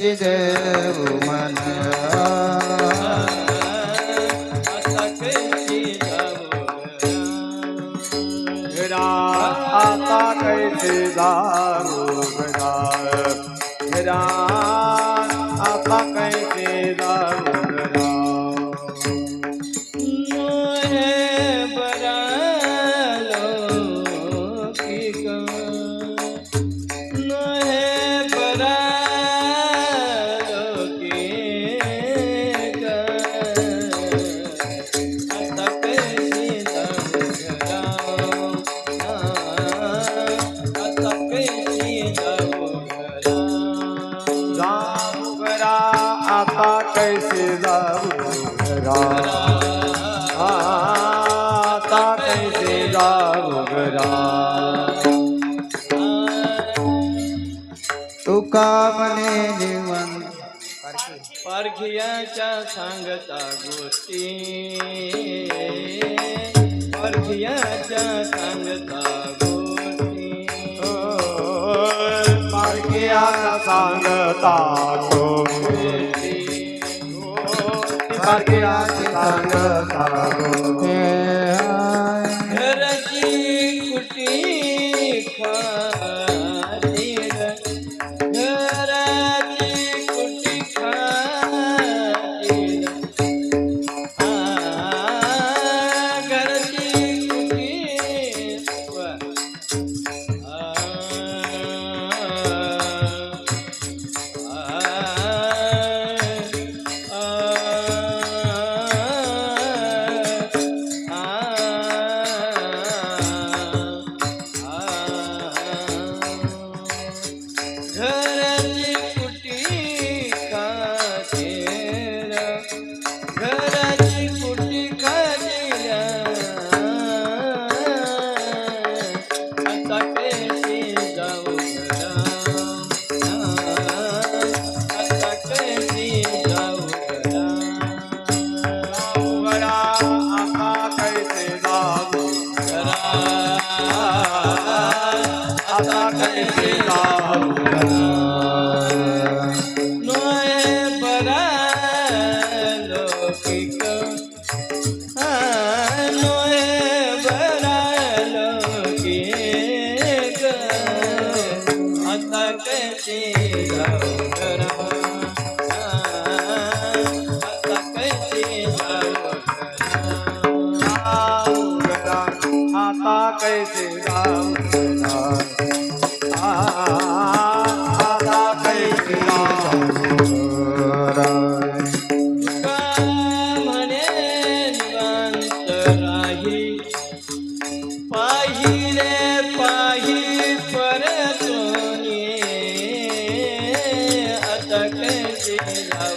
ಸಿದವು ಮನ ರಾ ಕೈ ಸಿದಾ आता कैसे जाऊ गरा तुका म्हणे जीवन परखियाच्या सांगता गोष्टी परखियाच्या सांगता गोष्टी परखिया सांगता गोष्टी. भाग्याची सांगता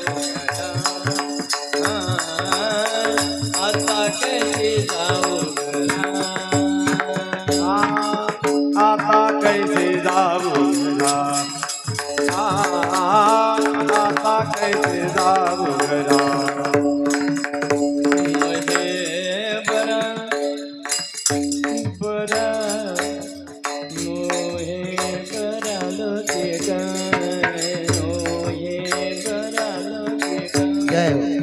Yeah. गए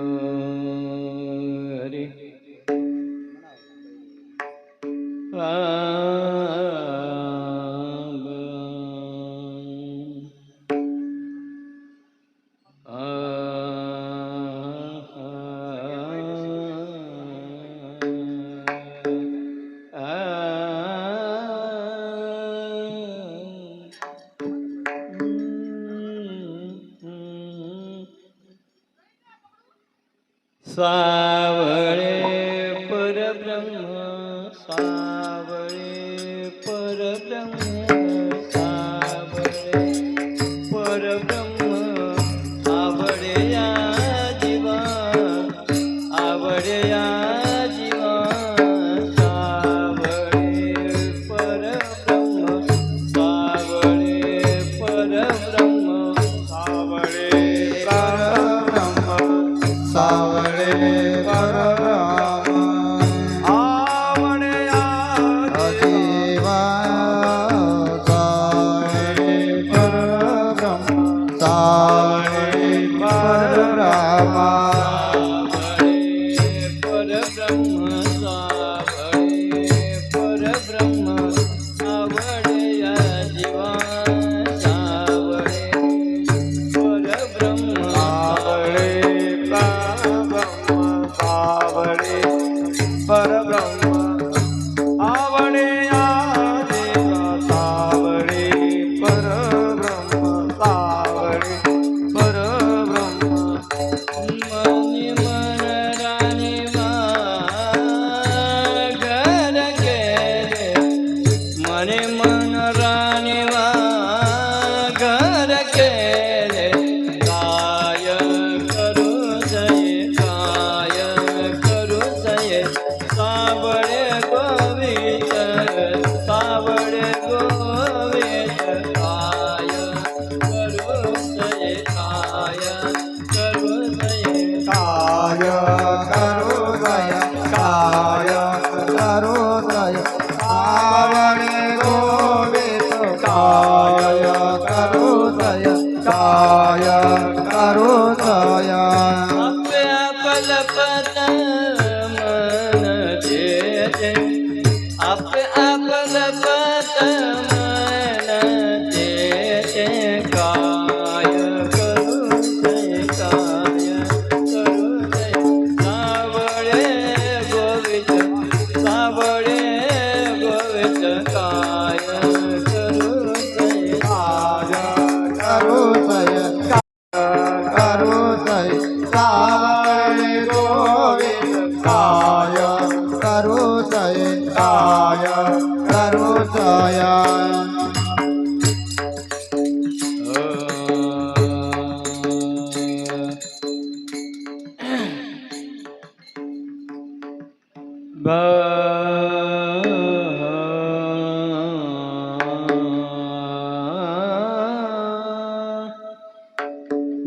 सावळे परब्रह्म सा কারণ Saya.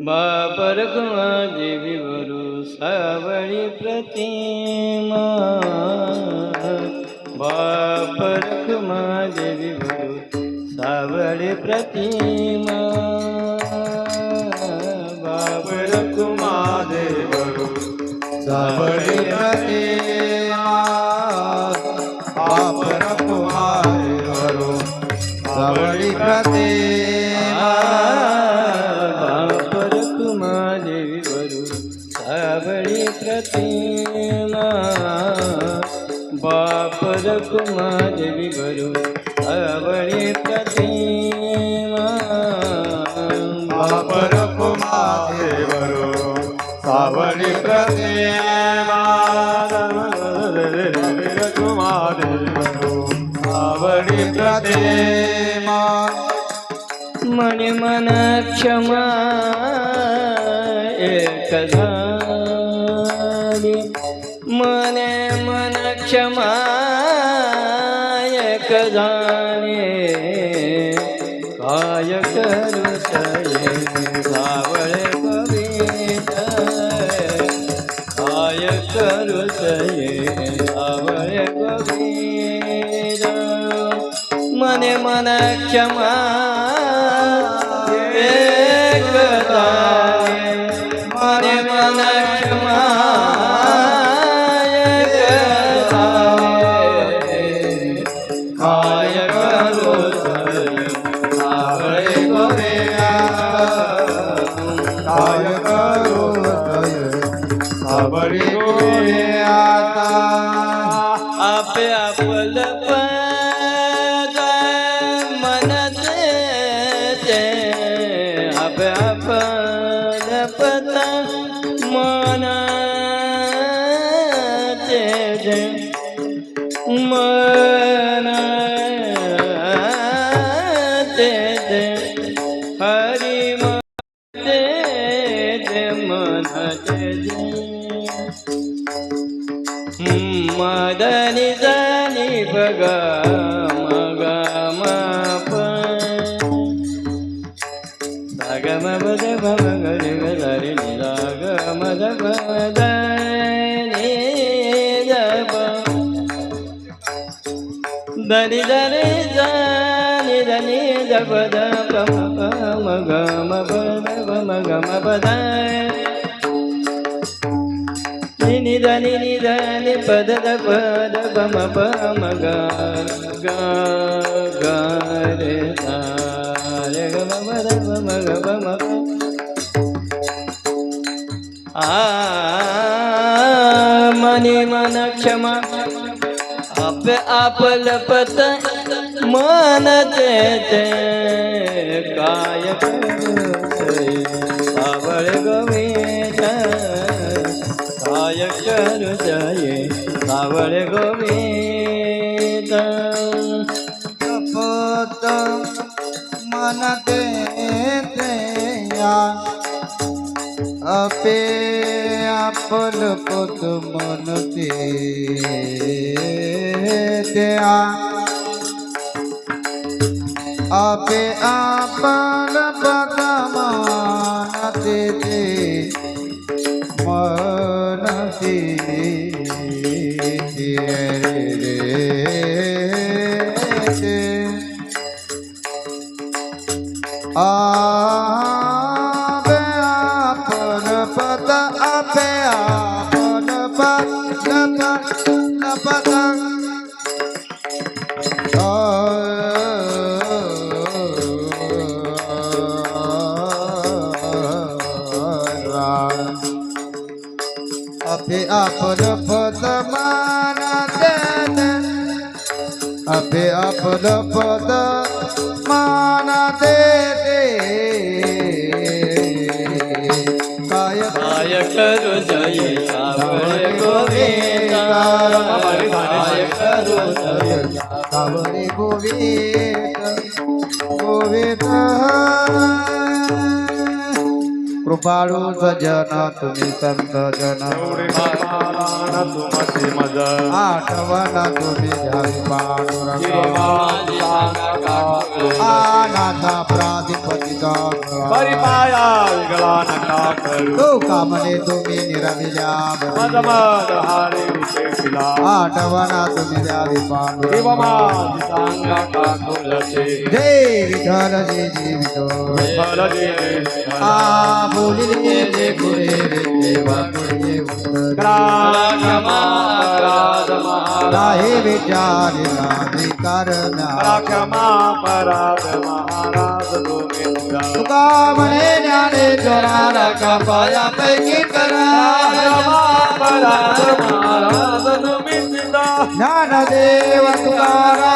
बापरकुमा देवी वरु सावळी प्रतिमा. बापरकुमा देवी वरु सावळी प्रतिमा. बापरकुमा देवी वरु सावळी प्रतिमा. बापरकुमा देवी वरु सावळी प्रतिमा. प्रेमा मन मन क्षमा एकधा मन मन क्षमा एकधाने काय करू सये? ಮನೆ ಮನ ಕ್ಷಮಾ. ಮ ಪದ ಪವ ಗರಿ ಗರಿ ನಿರಾಗ ಮದ ಪದ ಧನಿ ಧನಿ ಧನಿ ಧನಿ ಪದ ಪಮ ಪಮ ಗಮ ಪದ ಪಮ ಗಮ ಪದ ನಿ ಧನಿ ನಿ ಧನಿ ಪದ ಪದ ಪಮ ಪಮ ಗ ಗ मनी मन क्षमा आप आपल पत मन ते काय करू सावळ गोविंद काय करू जये सावळ गोविंद. पत मन ते अपे आपल पत मन ते त्या आपे आपल पत मन ते ते मन ते ते आबे आपन पद आपे आपन पद पद आपे आपन पद मान दे आपे आपन पद मान दे काय काय करू जये सावळ गोविंद? काय करू जये सावरे गोविंद? गोविंद कृपाळू सजन तुम्ही संत जन. आठवण तुम्ही परिपाया विगला नका करू। तो कामने तुम्ही निरविल्या मज मद हारे विशेषिला आठवणा तुम्ही द्यावी पांडुरंग. सांगा का जय विठ्ठल जय जय विठ्ठल फल दे आ बोलिले जे पुरे रे देवा पुरे उत्तर. क्षमा अपराध महाराज. राहे विचार राधे क्षमा पराध महाराज तुम्ही तुझा तुका म्हणे पाया पैकी करा तुझा ज्ञानदेव तुकारा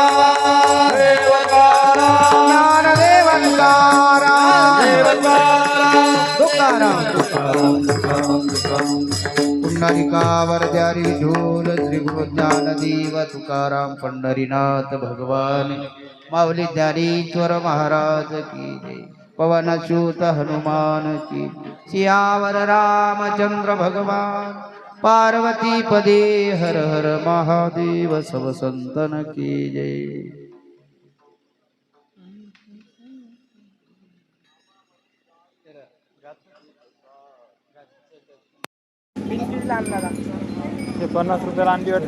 द्यारी ढोल श्री गुरु ज्ञानदेव तुकाराम पंढरीनाथ भगवान. माऊली ज्ञानेश्वर महाराज की जय. पवन सूत हनुमान की सियावर रामचंद्र भगवान. पार्वती पदे हर हर महादेव सब संतन की जय. पन्नास रुपयाला अंडी